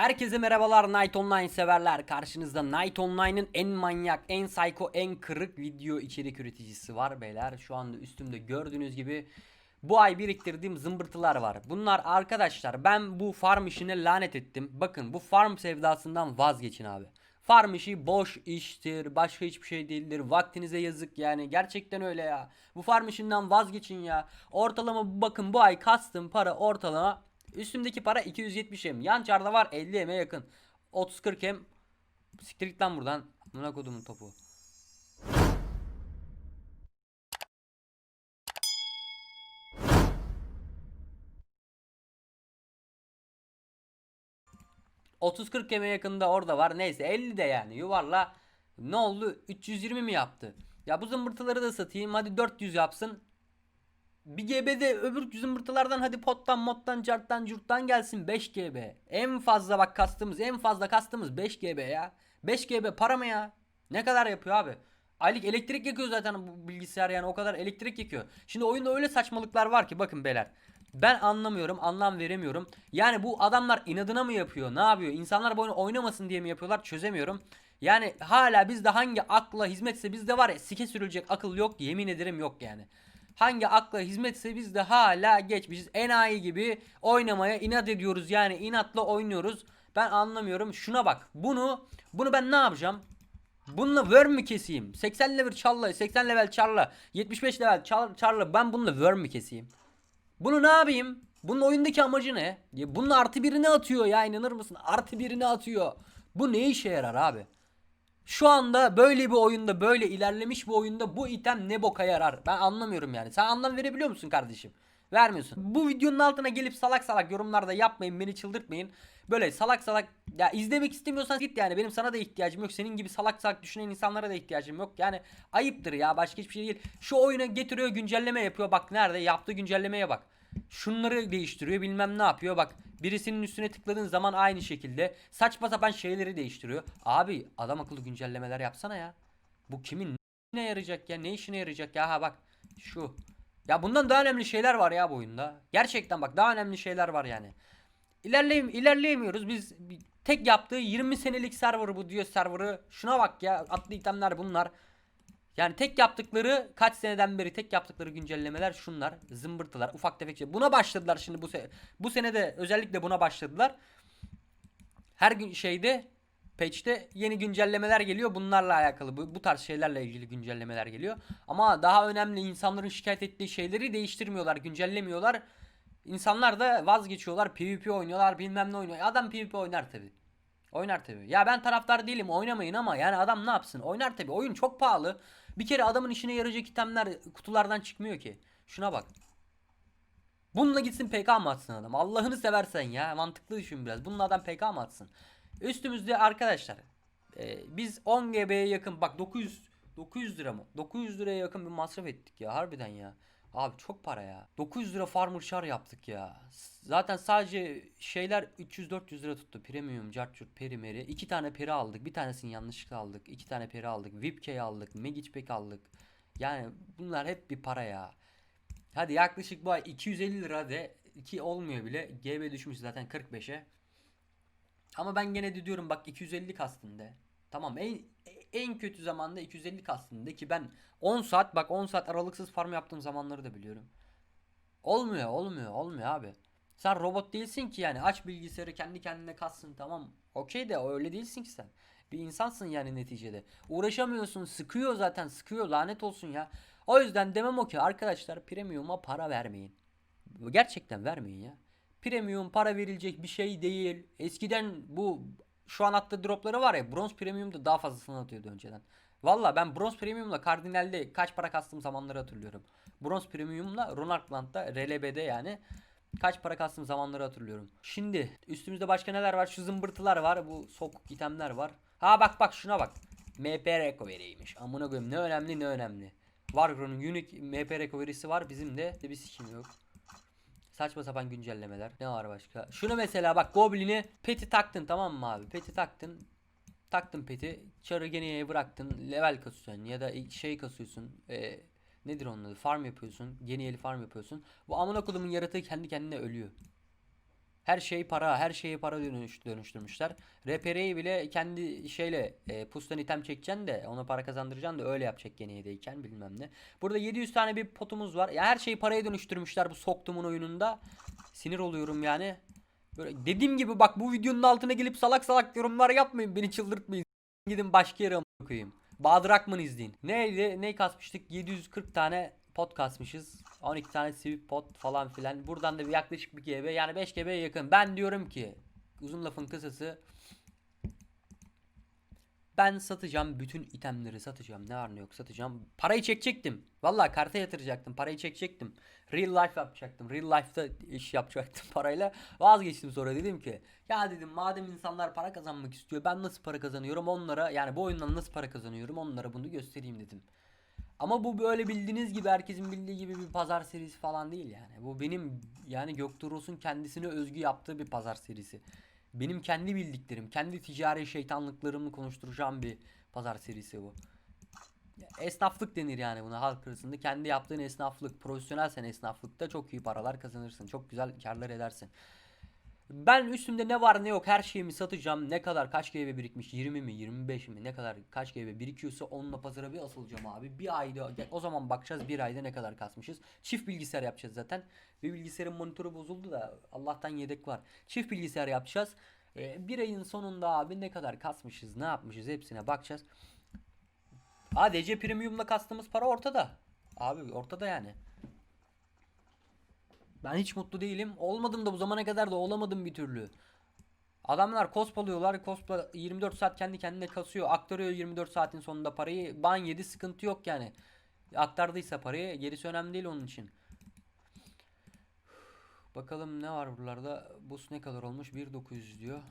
Herkese merhabalar Night Online severler. Karşınızda Night Online'ın en manyak, en psycho, en kırık video içerik üreticisi var beyler. Şu anda üstümde gördüğünüz gibi bu ay biriktirdiğim zımbırtılar var. Bunlar arkadaşlar ben bu farm işine lanet ettim. Bakın bu farm sevdasından vazgeçin abi. Farm işi boş iştir. Başka hiçbir şey değildir. Vaktinize yazık yani. Gerçekten öyle ya. Bu farm işinden vazgeçin ya. Ortalama bakın bu ay kastım para ortalama. Üstümdeki para 270 M. Yan çarda var 50 M'e yakın. 30-40 M. Siktir git lan buradan. Amına kodumun topu. ...30-40 keme yakında orada var. Neyse 50 de yani yuvarla. Ne oldu? 320 mi yaptı? Ya bu zımbırtıları da satayım. Hadi 400 yapsın. Bir GB'de öbür zımbırtılardan hadi pottan mottan carttan curttan gelsin 5 GB. En fazla bak kastımız en fazla kastımız 5 GB ya. 5 GB para mı ya? Ne kadar yapıyor abi? Aylık elektrik yakıyor zaten bu bilgisayar yani o kadar elektrik yakıyor. Şimdi oyunda öyle saçmalıklar var ki bakın beyler. Ben anlamıyorum, anlam veremiyorum. Yani bu adamlar inadına mı yapıyor? Ne yapıyor? İnsanlar bu oyunu oynamasın diye mi yapıyorlar? Çözemiyorum. Yani hala bizde hangi akla hizmetse bizde var ya sike sürülecek akıl yok yemin ederim yok yani. Hangi akla hizmetse biz de hala geçmişiz. Enayi gibi oynamaya inat ediyoruz yani inatla oynuyoruz. Ben anlamıyorum. Şuna bak. Bunu bunu ben ne yapacağım? Bununla worm mi keseyim? 80 level çarla, 80 level çarla, 75 level çar, çarla ben bununla worm mi keseyim? Bunu ne yapayım? Bunun oyundaki amacı ne? Ya bunun artı birini atıyor ya inanır mısın? Artı birini atıyor. Bu ne işe yarar abi? Şu anda böyle bir oyunda böyle ilerlemiş bir oyunda bu item ne boka yarar? Ben anlamıyorum yani. Sen anlam verebiliyor musun kardeşim? Vermiyorsun. Bu videonun altına gelip salak salak yorumlarda yapmayın beni çıldırtmayın. Böyle salak salak ya izlemek istemiyorsan git yani benim sana da ihtiyacım yok. Senin gibi salak salak düşünen insanlara da ihtiyacım yok. Yani ayıptır ya başka hiçbir şey değil. Şu oyuna getiriyor güncelleme yapıyor bak nerede yaptığı güncellemeye bak. Şunları değiştiriyor bilmem ne yapıyor bak. Birisinin üstüne tıkladığın zaman aynı şekilde saçma sapan şeyleri değiştiriyor. Abi adam akıllı güncellemeler yapsana ya. Bu kimin ne yarayacak ya? Ne işine yarayacak ya? Ha bak şu. Ya bundan daha önemli şeyler var ya bu oyunda. Gerçekten bak daha önemli şeyler var yani. İlerleyim ilerleyemiyoruz. Biz tek yaptığı 20 senelik server bu diyor serverı. Şuna bak ya atlı itemler bunlar. Yani tek yaptıkları kaç seneden beri tek yaptıkları güncellemeler şunlar. Zımbırtılar, ufak tefek şey. Buna başladılar şimdi bu se bu sene de özellikle buna başladılar. Her gün şeyde patch'te yeni güncellemeler geliyor. Bunlarla alakalı bu, bu tarz şeylerle ilgili güncellemeler geliyor. Ama daha önemli insanların şikayet ettiği şeyleri değiştirmiyorlar, güncellemiyorlar. İnsanlar da vazgeçiyorlar. PvP oynuyorlar, bilmem ne oynuyor. Adam PvP oynar tabi. Oynar tabi. Ya ben taraftar değilim oynamayın ama yani adam ne yapsın? Oynar tabi. Oyun çok pahalı. Bir kere adamın işine yarayacak itemler kutulardan çıkmıyor ki. Şuna bak. Bununla gitsin PK mı atsın adam? Allah'ını seversen ya. Mantıklı düşün biraz. Bununla adam PK mı atsın? Üstümüzde arkadaşlar. e, biz 10 GB'ye yakın bak 900 900 lira mı? 900 liraya yakın bir masraf ettik ya harbiden ya. Abi çok para ya. 900 lira farmer char yaptık ya. Zaten sadece şeyler 300-400 lira tuttu. Premium, Carchurt, Peri Meri. İki tane peri aldık. Bir tanesini yanlışlıkla aldık. İki tane peri aldık. VIP key aldık. Magic pack aldık. Yani bunlar hep bir para ya. Hadi yaklaşık bu ay 250 lira de ki olmuyor bile. GB düşmüş zaten 45'e. Ama ben gene de diyorum bak 250 kastında. Tamam en en kötü zamanda 250 kastında ki ben 10 saat bak 10 saat aralıksız farm yaptığım zamanları da biliyorum. Olmuyor olmuyor olmuyor abi. Sen robot değilsin ki yani aç bilgisayarı kendi kendine kassın tamam. Okey de öyle değilsin ki sen. Bir insansın yani neticede. Uğraşamıyorsun sıkıyor zaten sıkıyor lanet olsun ya. O yüzden demem o ki arkadaşlar premium'a para vermeyin. Gerçekten vermeyin ya. Premium para verilecek bir şey değil. Eskiden bu şu an attığı dropları var ya bronz premiumda daha fazlasını atıyordu önceden. Valla ben bronz premiumla kardinalde kaç para kastığım zamanları hatırlıyorum. Bronz premiumla Ronalpland'da RLB'de yani kaç para kastığım zamanları hatırlıyorum. Şimdi üstümüzde başka neler var? Şu zımbırtılar var. Bu sokuk itemler var. Ha bak bak şuna bak. MP recovery'ymiş. Amına koyayım ne önemli ne önemli. Wargro'nun unique MP recovery'si var. Bizim de bir sikim yok. Saçma sapan güncellemeler. Ne var başka? Şunu mesela bak Goblin'i peti taktın tamam mı abi? Peti taktın. Taktın peti. Çarı geneye bıraktın. Level kasıyorsun ya da şey kasıyorsun. Ee, nedir onun adı? Farm yapıyorsun. Geniyeli farm yapıyorsun. Bu amına kodumun yaratığı kendi kendine ölüyor. Her şey para, her şeyi para dönüş, dönüştürmüşler. RPR'yi bile kendi şeyle e, pustan item çekeceksin de ona para kazandıracaksın da öyle yapacak gene yedeyken bilmem ne. Burada 700 tane bir potumuz var. Ya her şeyi paraya dönüştürmüşler bu soktumun oyununda. Sinir oluyorum yani. Böyle dediğim gibi bak bu videonun altına gelip salak salak yorumlar yapmayın. Beni çıldırtmayın. Gidin başka yere koyayım. Bahadır Akman izleyin. Neydi? Ne kasmıştık? 740 tane pot kasmışız. 12 tane sivik pot falan filan. Buradan da bir yaklaşık bir GB yani 5 GB'ye yakın. Ben diyorum ki uzun lafın kısası ben satacağım bütün itemleri satacağım. Ne var ne yok satacağım. Parayı çekecektim. Vallahi karta yatıracaktım. Parayı çekecektim. Real life yapacaktım. Real life'da iş yapacaktım parayla. Vazgeçtim sonra dedim ki ya dedim madem insanlar para kazanmak istiyor ben nasıl para kazanıyorum onlara yani bu oyundan nasıl para kazanıyorum onlara bunu göstereyim dedim. Ama bu böyle bildiğiniz gibi herkesin bildiği gibi bir pazar serisi falan değil yani. Bu benim yani Göktuğrul'un kendisine özgü yaptığı bir pazar serisi. Benim kendi bildiklerim, kendi ticari şeytanlıklarımı konuşturacağım bir pazar serisi bu. Esnaflık denir yani buna halk arasında. Kendi yaptığın esnaflık, profesyonelsen esnaflıkta çok iyi paralar kazanırsın. Çok güzel karlar edersin. Ben üstümde ne var ne yok her şeyimi satacağım. Ne kadar kaç GB birikmiş 20 mi 25 mi ne kadar kaç GB birikiyorsa onunla pazara bir asılacağım abi. Bir ayda o zaman bakacağız bir ayda ne kadar kasmışız. Çift bilgisayar yapacağız zaten. Bir bilgisayarın monitörü bozuldu da Allah'tan yedek var. Çift bilgisayar yapacağız. Ee, bir ayın sonunda abi ne kadar kasmışız ne yapmışız hepsine bakacağız. ADC Premium'la kastığımız para ortada. Abi ortada yani. Ben hiç mutlu değilim. Olmadım da bu zamana kadar da olamadım bir türlü. Adamlar cospalıyorlar. Cospa 24 saat kendi kendine kasıyor. Aktarıyor 24 saatin sonunda parayı. Ban yedi sıkıntı yok yani. Aktardıysa parayı gerisi önemli değil onun için. Bakalım ne var buralarda. Bus ne kadar olmuş? 1900 diyor.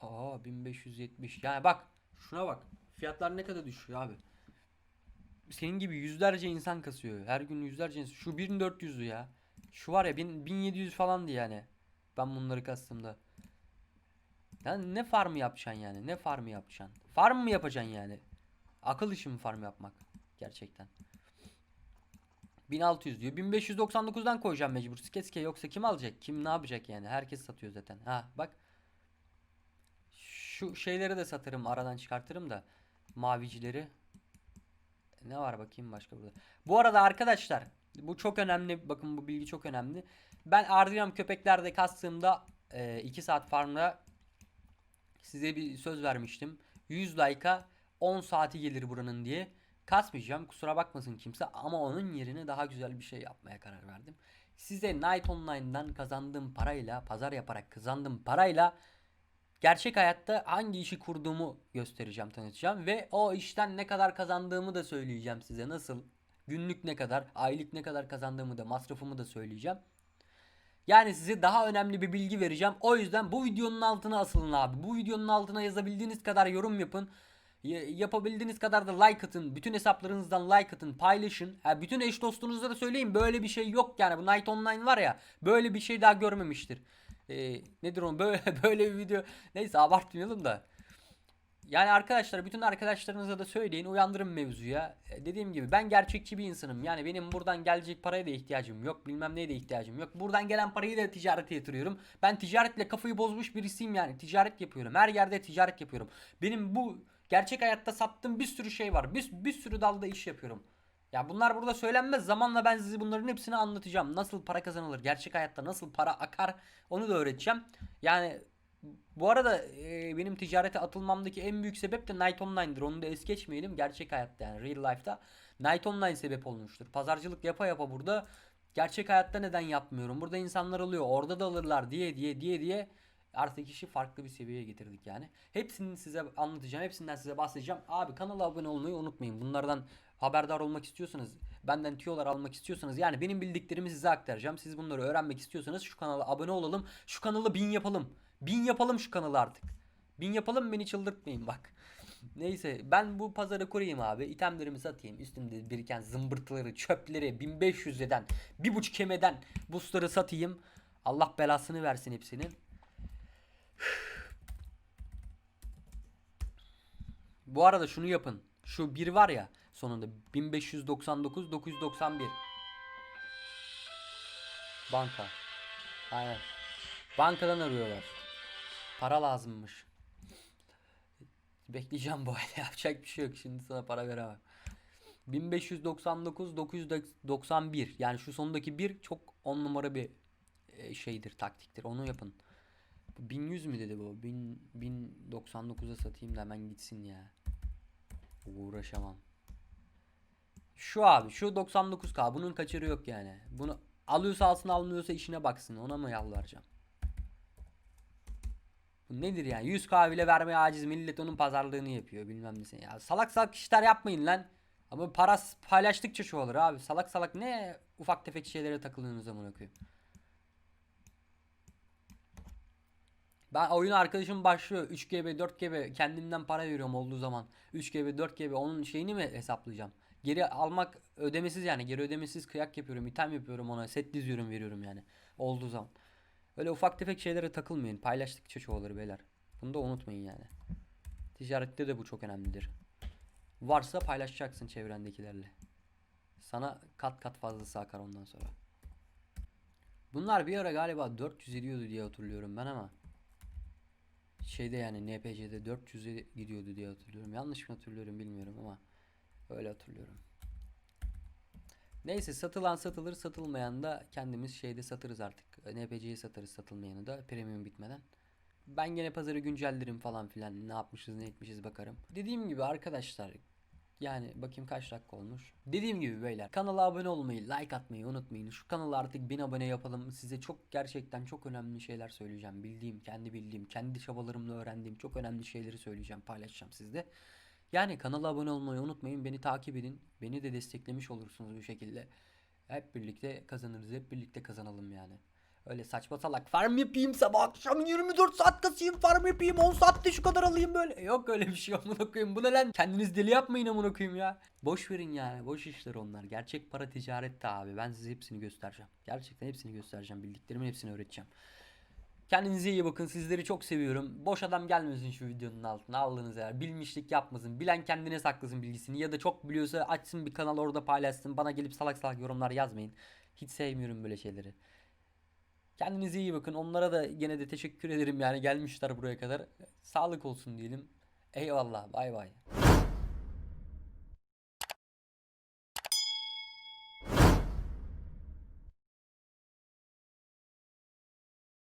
Aa 1570. Yani bak şuna bak. Fiyatlar ne kadar düşüyor abi. Senin gibi yüzlerce insan kasıyor. Her gün yüzlerce insan. Şu 1400'lü ya. Şu var ya 1000 1700 falandı yani. Ben bunları kastımda. Yani ne farm yapacaksın yani? Ne farm yapacaksın? Farm mı yapacaksın yani? Akıl işi mi farm yapmak? Gerçekten. 1600 diyor. 1599'dan koyacağım mecbur. Skeske yoksa kim alacak? Kim ne yapacak yani? Herkes satıyor zaten. Ha bak. Şu şeyleri de satarım. Aradan çıkartırım da. Mavicileri. Ne var bakayım başka burada. Bu arada arkadaşlar bu çok önemli. Bakın bu bilgi çok önemli. Ben Ardiyam köpeklerde kastığımda 2 saat farmda size bir söz vermiştim. 100 like'a 10 saati gelir buranın diye. Kasmayacağım kusura bakmasın kimse ama onun yerine daha güzel bir şey yapmaya karar verdim. Size Night Online'dan kazandığım parayla, pazar yaparak kazandığım parayla gerçek hayatta hangi işi kurduğumu göstereceğim, tanıtacağım ve o işten ne kadar kazandığımı da söyleyeceğim size. Nasıl günlük ne kadar, aylık ne kadar kazandığımı da, masrafımı da söyleyeceğim. Yani size daha önemli bir bilgi vereceğim. O yüzden bu videonun altına asılın abi. Bu videonun altına yazabildiğiniz kadar yorum yapın. Yapabildiğiniz kadar da like atın. Bütün hesaplarınızdan like atın. Paylaşın. Ha, bütün eş dostunuza da söyleyin. Böyle bir şey yok yani. Bu Night Online var ya. Böyle bir şey daha görmemiştir. Ee, nedir o? Böyle, böyle bir video. Neyse abartmayalım da. Yani arkadaşlar bütün arkadaşlarınıza da söyleyin uyandırın mevzuya. E, dediğim gibi ben gerçekçi bir insanım. Yani benim buradan gelecek paraya da ihtiyacım yok. Bilmem neye de ihtiyacım yok. Buradan gelen parayı da ticarete yatırıyorum. Ben ticaretle kafayı bozmuş birisiyim yani. Ticaret yapıyorum. Her yerde ticaret yapıyorum. Benim bu gerçek hayatta sattığım bir sürü şey var. Bir, bir sürü dalda iş yapıyorum. Ya bunlar burada söylenmez. Zamanla ben size bunların hepsini anlatacağım. Nasıl para kazanılır? Gerçek hayatta nasıl para akar? Onu da öğreteceğim. Yani bu arada e, benim ticarete atılmamdaki en büyük sebep de Night Online'dır. Onu da es geçmeyelim. Gerçek hayatta yani real life'da Night Online sebep olmuştur. Pazarcılık yapa yapa burada gerçek hayatta neden yapmıyorum? Burada insanlar alıyor. Orada da alırlar diye diye diye diye artık işi farklı bir seviyeye getirdik yani. Hepsini size anlatacağım. Hepsinden size bahsedeceğim. Abi kanala abone olmayı unutmayın. Bunlardan haberdar olmak istiyorsanız, benden tüyolar almak istiyorsanız yani benim bildiklerimi size aktaracağım. Siz bunları öğrenmek istiyorsanız şu kanala abone olalım. Şu kanalı bin yapalım. Bin yapalım şu kanalı artık. Bin yapalım beni çıldırtmayın bak. Neyse ben bu pazarı kurayım abi. İtemlerimi satayım. Üstümde biriken zımbırtıları, çöpleri 1500 eden, bir buçuk kemeden boostları satayım. Allah belasını versin hepsinin. Bu arada şunu yapın. Şu bir var ya sonunda 1599 991. Banka. Aynen. Bankadan arıyorlar. Para lazımmış. Bekleyeceğim bu ayda yapacak bir şey yok. Şimdi sana para veremem. 1599 991 yani şu sondaki bir çok on numara bir e, şeydir taktiktir onu yapın. Bu 1100 mü dedi bu? 1000 1099'a satayım da hemen gitsin ya. Uğraşamam. Şu abi şu 99k bunun kaçırı yok yani. Bunu alıyorsa alsın almıyorsa işine baksın ona mı yalvaracağım? Bu nedir yani 100k bile vermeye aciz millet onun pazarlığını yapıyor bilmem ne ya. Salak salak işler yapmayın lan. Ama para paylaştıkça şu olur abi. Salak salak ne ufak tefek şeylere takılıyorsunuz zaman koyayım. Ben oyun arkadaşım başlıyor 3GB 4GB kendimden para veriyorum olduğu zaman 3GB 4GB onun şeyini mi hesaplayacağım? Geri almak ödemesiz yani geri ödemesiz kıyak yapıyorum item yapıyorum ona set diziyorum veriyorum yani olduğu zaman. Öyle ufak tefek şeylere takılmayın paylaştıkça çoğalır beyler. Bunu da unutmayın yani. Ticarette de bu çok önemlidir. Varsa paylaşacaksın çevrendekilerle. Sana kat kat fazlası akar ondan sonra. Bunlar bir ara galiba 400 ediyordu diye hatırlıyorum ben ama şeyde yani NPC'de 400'e gidiyordu diye hatırlıyorum. Yanlış mı hatırlıyorum bilmiyorum ama öyle hatırlıyorum. Neyse satılan satılır satılmayan da kendimiz şeyde satırız artık. NPC'ye satarız satılmayanı da premium bitmeden. Ben gene pazarı güncellerim falan filan ne yapmışız ne etmişiz bakarım. Dediğim gibi arkadaşlar yani bakayım kaç dakika olmuş. Dediğim gibi beyler kanala abone olmayı, like atmayı unutmayın. Şu kanala artık 1000 abone yapalım. Size çok gerçekten çok önemli şeyler söyleyeceğim. Bildiğim, kendi bildiğim, kendi çabalarımla öğrendiğim çok önemli şeyleri söyleyeceğim, paylaşacağım sizde. Yani kanala abone olmayı unutmayın. Beni takip edin. Beni de desteklemiş olursunuz bu şekilde. Hep birlikte kazanırız. Hep birlikte kazanalım yani. Öyle saçma salak farm yapayım sabah akşam 24 saat kasayım farm yapayım 10 saatte şu kadar alayım böyle. Yok öyle bir şey amına koyayım. Bu ne lan? Kendiniz deli yapmayın amına koyayım ya. Boş verin yani. Boş işler onlar. Gerçek para ticarette abi. Ben size hepsini göstereceğim. Gerçekten hepsini göstereceğim. Bildiklerimin hepsini öğreteceğim. Kendinize iyi bakın. Sizleri çok seviyorum. Boş adam gelmesin şu videonun altına. Aldığınız yer. Bilmişlik yapmasın. Bilen kendine saklasın bilgisini. Ya da çok biliyorsa açsın bir kanal orada paylaşsın. Bana gelip salak salak yorumlar yazmayın. Hiç sevmiyorum böyle şeyleri. Kendinize iyi bakın. Onlara da gene de teşekkür ederim yani gelmişler buraya kadar. Sağlık olsun diyelim. Eyvallah. Bay bay.